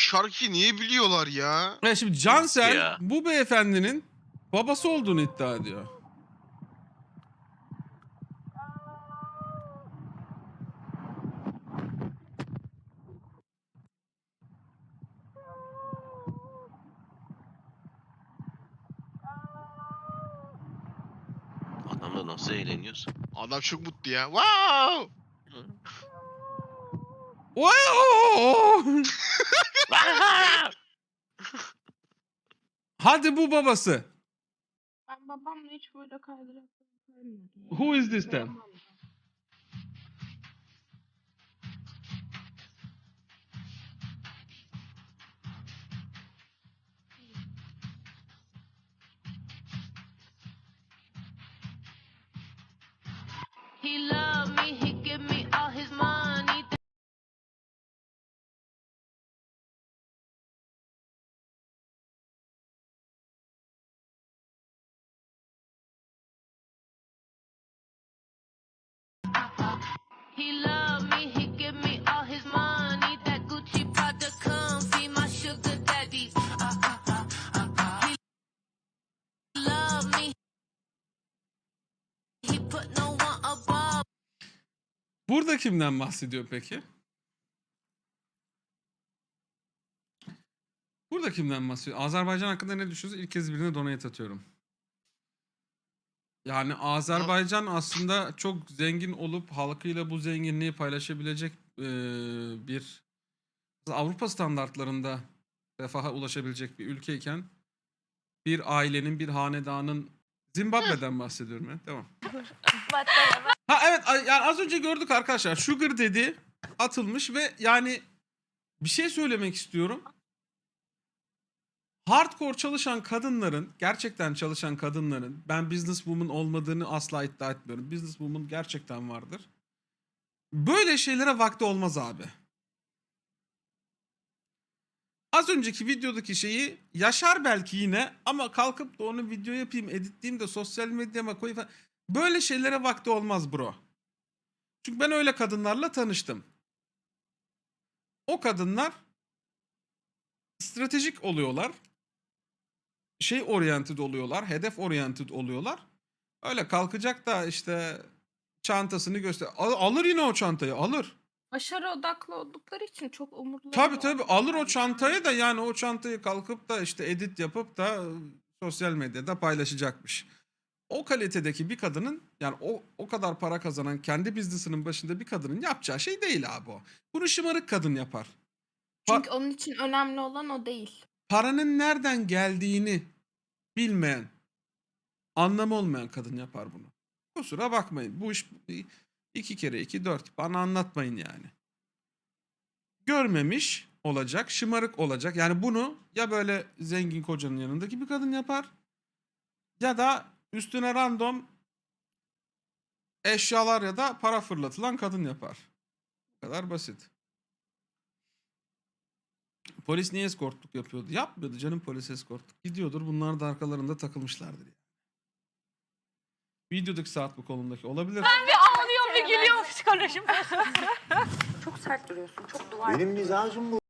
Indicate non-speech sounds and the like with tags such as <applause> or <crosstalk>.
şarkıyı niye biliyorlar ya? Evet şimdi Cansel Ya. bu beyefendinin babası olduğunu iddia ediyor. Adam da nasıl eğleniyorsun? Adam çok mutlu ya. Wow! Wow! <laughs> Hadi bu babası. Ben babamla hiç böyle kaydırak görmedim. Who is this then? He loved Burada kimden bahsediyor peki? Burada kimden bahsediyor? Azerbaycan hakkında ne düşünüyorsunuz? İlk kez birine donate atıyorum. Yani Azerbaycan aslında çok zengin olup halkıyla bu zenginliği paylaşabilecek eee, bir Avrupa standartlarında refaha ulaşabilecek bir ülkeyken bir ailenin, bir hanedanın Zimbabwe'den bahsediyorum ya. Devam. Ha evet yani az önce gördük arkadaşlar. Sugar dedi atılmış ve yani bir şey söylemek istiyorum. Hardcore çalışan kadınların, gerçekten çalışan kadınların ben businesswoman olmadığını asla iddia etmiyorum. Businesswoman gerçekten vardır. Böyle şeylere vakti olmaz abi. Az önceki videodaki şeyi yaşar belki yine ama kalkıp da onu video yapayım, editleyeyim de sosyal medyama koyayım falan. Böyle şeylere vakti olmaz bro. Çünkü ben öyle kadınlarla tanıştım. O kadınlar stratejik oluyorlar. Şey oriented oluyorlar, hedef oriented oluyorlar. Öyle kalkacak da işte çantasını göster. Al- alır yine o çantayı, alır. Başarı odaklı oldukları için çok umurlu. Tabii tabii alır o çantayı da yani o çantayı kalkıp da işte edit yapıp da sosyal medyada paylaşacakmış. O kalitedeki bir kadının yani o o kadar para kazanan kendi biznesinin başında bir kadının yapacağı şey değil abi o. Bunu şımarık kadın yapar. Pa- Çünkü onun için önemli olan o değil. Paranın nereden geldiğini bilmeyen, anlamı olmayan kadın yapar bunu. Kusura bakmayın. Bu iş iki kere iki dört. Bana anlatmayın yani. Görmemiş olacak, şımarık olacak. Yani bunu ya böyle zengin kocanın yanındaki bir kadın yapar ya da üstüne random eşyalar ya da para fırlatılan kadın yapar. Bu kadar basit. Polis niye eskortluk yapıyordu? Yapmıyordu canım polis eskortluk. Gidiyordur bunlar da arkalarında takılmışlardır. Yani. Videodaki saat bu kolundaki olabilir. Ağlıyor ve gülüyor psikolojim. Çok sert duruyorsun. Çok duvar. Benim mizacım bu.